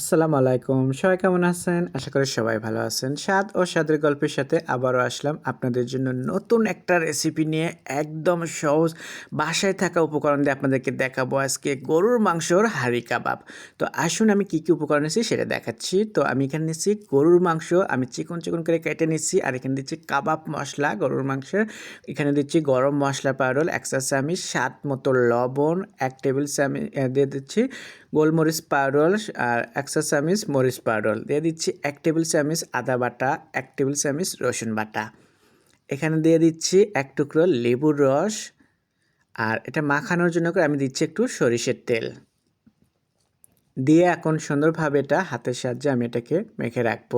আসসালামু আলাইকুম। সবাই কেমন আছেন? আশা করি সবাই ভালো আছেন। স্বাদ ও স্বাদের গল্পের সাথে আবারও আসলাম আপনাদের জন্য নতুন একটা রেসিপি নিয়ে একদম সহজ বাসায় থাকা উপকরণ দিয়ে আপনাদেরকে দেখাবো আজকে গরুর মাংসর হাঁড়ি কাবাব। তো আসুন আমি কী কী উপকরণ নিচ্ছি সেটা দেখাচ্ছি। তো আমি এখানে নিচ্ছি গরুর মাংস, আমি চিকন চিকন করে কেটে নিচ্ছি আর এখানে দিচ্ছি কাবাব মশলা, গরুর মাংসের। এখানে দিচ্ছি গরম মশলা পাউডার, এক চা চামিচ স্বাদ মতো লবণ, এক টেবিল চামিচ দিয়ে দিচ্ছি গোলমরিচ পাউডার আর একশো চামিচ মরিচ পাউডার। দিয়ে দিচ্ছি এক টেবিল চামিচ আদা বাটা, এক টেবিল চামিচ রসুন বাটা। এখানে দিয়ে দিচ্ছি এক টুকরো লেবুর রস। আর এটা মাখানোর জন্য করে আমি দিচ্ছি একটু সরিষের তেল। দিয়ে এখন সুন্দরভাবে এটা হাতের সাহায্যে আমি এটাকে মেখে রাখব।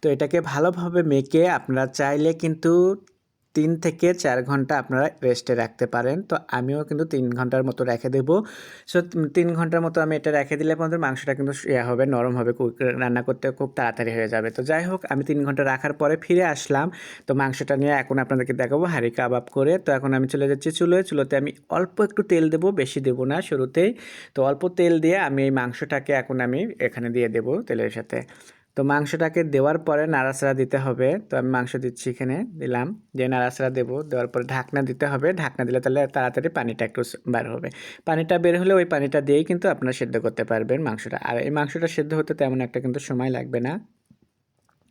তো এটাকে ভালোভাবে মেখে আপনারা চাইলে কিন্তু তিন থেকে চার ঘণ্টা আপনারা রেস্টে রাখতে পারেন। তো আমিও কিন্তু তিন ঘণ্টার মতো রেখে দেবো। সো তিন ঘণ্টার মতো আমি এটা রেখে দিলে আপনাদের মাংসটা কিন্তু ইয়ে হবে, নরম হবে রান্না করতে খুব তাড়াতাড়ি হয়ে যাবে। তো যাই হোক, আমি তিন ঘণ্টা রাখার পরে ফিরে আসলাম। তো মাংসটা নিয়ে এখন আপনাদেরকে দেখাবো হাঁড়ি কাবাব করে। তো এখন আমি চলে যাচ্ছি চুলোয়। চুলোতে আমি অল্প একটু তেল দেবো, বেশি দেবো না শুরুতেই। তো অল্প তেল দিয়ে আমি এই মাংসটাকে এখন আমি এখানে দিয়ে দেবো তেলের সাথে। তো মাংসটাকে দেওয়ার পরে নাড়াচাড়া দিতে হবে। তো আমি মাংস দিচ্ছি এখানে, দিলাম। যে নাড়াচাড়া দেবো, দেওয়ার পরে ঢাকনা দিতে হবে। ঢাকনা দিলে তাহলে তাড়াতাড়ি পানিটা একটু বের হবে। পানিটা বের হলে ওই পানিটা দিয়েই কিন্তু আপনারা সেদ্ধ করতে পারবেন মাংসটা। আর এই মাংসটা সেদ্ধ হতে তেমন একটা কিন্তু সময় লাগবে না।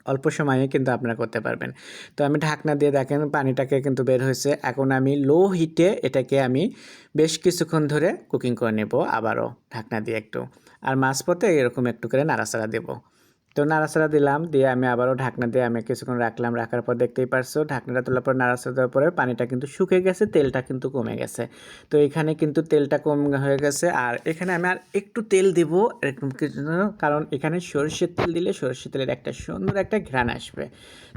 অল্প সময়ে কিন্তু আপনারা করতে পারবেন। তো আমি ঢাকনা দিয়ে দেখেন পানিটাকে কিন্তু বের হয়েছে। এখন আমি লো হিটে এটাকে আমি বেশ কিছুক্ষণ ধরে কুকিং করে নেব আবারও ঢাকনা দিয়ে একটু। আর মাঝপথে এরকম একটু করে নাড়াচাড়া দেবো। তো নাড়াচাড়া দিলাম, দিয়ে আমি আবারও ঢাকনা দিয়ে আমি কিছুক্ষণ রাখলাম। রাখার পর দেখতেই পারছ, ঢাকনাটা তোলার পর নাড়াচাড়া দেওয়ার পরে পানিটা কিন্তু শুকে গেছে, তেলটা কিন্তু কমে গেছে। তো এখানে কিন্তু তেলটা কম হয়ে গেছে, আর এখানে আমি আর একটু তেল দেব এরকম কিছু, কারণ এখানে সরষের তেল দিলে সরষের তেলের একটা সুন্দর একটা ঘ্রাণ আসবে।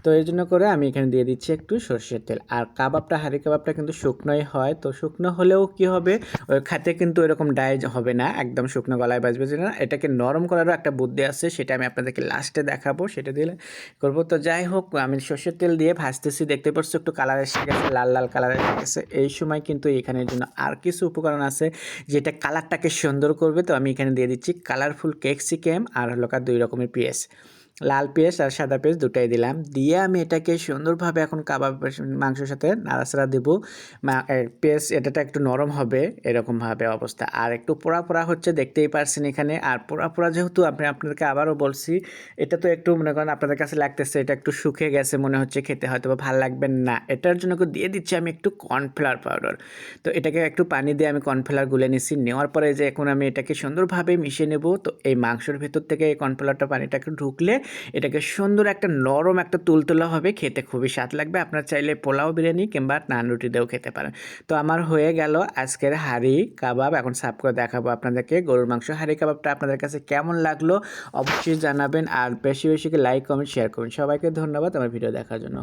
তো এই জন্য করে আমি এখানে দিয়ে দিচ্ছি একটু সরষের তেল। আর কাবাবটা হাঁড়ি কাবাবটা কিন্তু শুকনোই হয়, তো শুকনো হলেও কি হবে? ওই খাতে কিন্তু এরকম ডাইজ হবে না, একদম শুকনো গলায় বাজবে না। এটাকে নরম করারও একটা বুদ্ধি আছে, সেটা আমি আপনাদেরকে লাস্টে দেখাবো, সেটা দিলে করব। তো যাই হোক, আমি সর্ষের তেল দিয়ে ভাজতেছি। দেখতে পাচ্ছি একটু কালার এসে গেছে, লাল লাল কালার এসে গেছে। এই সময় কিন্তু এখানের জন্য আর কিছু উপকরণ আছে যেটা কালারটাকে সুন্দর করবে। তো আমি এখানে দিয়ে দিচ্ছি কালারফুল কেক সিকেম আর হলো দুই রকমের পিএস লাল পেঁয়াজ আর সাদা পেঁয়াজ দুটাই দিলাম। দিয়ে আমি এটাকে সুন্দরভাবে এখন কাবাব মাংসের সাথে নাড়াচাড়া দেবো। পেঁয়াজ এটাটা একটু নরম হবে এরকমভাবে অবস্থা। আর একটু পোড়া পোড়া হচ্ছে, দেখতেই পারছেন এখানে। আর পোড়া পোড়া যেহেতু আপনি আপনাদেরকে আবারও বলছি, এটা তো একটু মনে করেন আপনাদের কাছে লাগতেছে, এটা একটু শুকিয়ে গেছে, মনে হচ্ছে খেতে হয়তো বা ভালো লাগবে না। এটার জন্য দিয়ে দিচ্ছি আমি একটু কর্নফ্লাওয়ার পাউডার। তো এটাকে একটু পানি দিয়ে আমি কর্নফ্লাওয়ার গুলে নিচ্ছি নেওয়ার পরে যে এখন আমি এটাকে সুন্দরভাবে মিশিয়ে নেব, তো এই মাংসের ভেতর থেকে এই কর্নফ্লাওয়ারটা পানিটাকে ঢুকলে এটাকে সুন্দর একটা নরম একটা তুলতুলা হবে, খেতে খুবই স্বাদ লাগবে। আপনার চাইলে পোলাও বিরিয়ানি কিংবা নান রুটি দিয়েও খেতে পারেন। তো আমার হয়ে গেল আজকের হাঁড়ি কাবাব। এখন সাফ করে দেখাবো আপনাদেরকে গরুর মাংস। হাঁড়ি কাবাবটা আপনাদের কাছে কেমন লাগল অবশ্যই জানাবেন। আর বেশি বেশি লাইক, কমেন্ট শেয়ার করুন সবাইকে ধন্যবাদ আমার ভিডিও দেখার জন্য।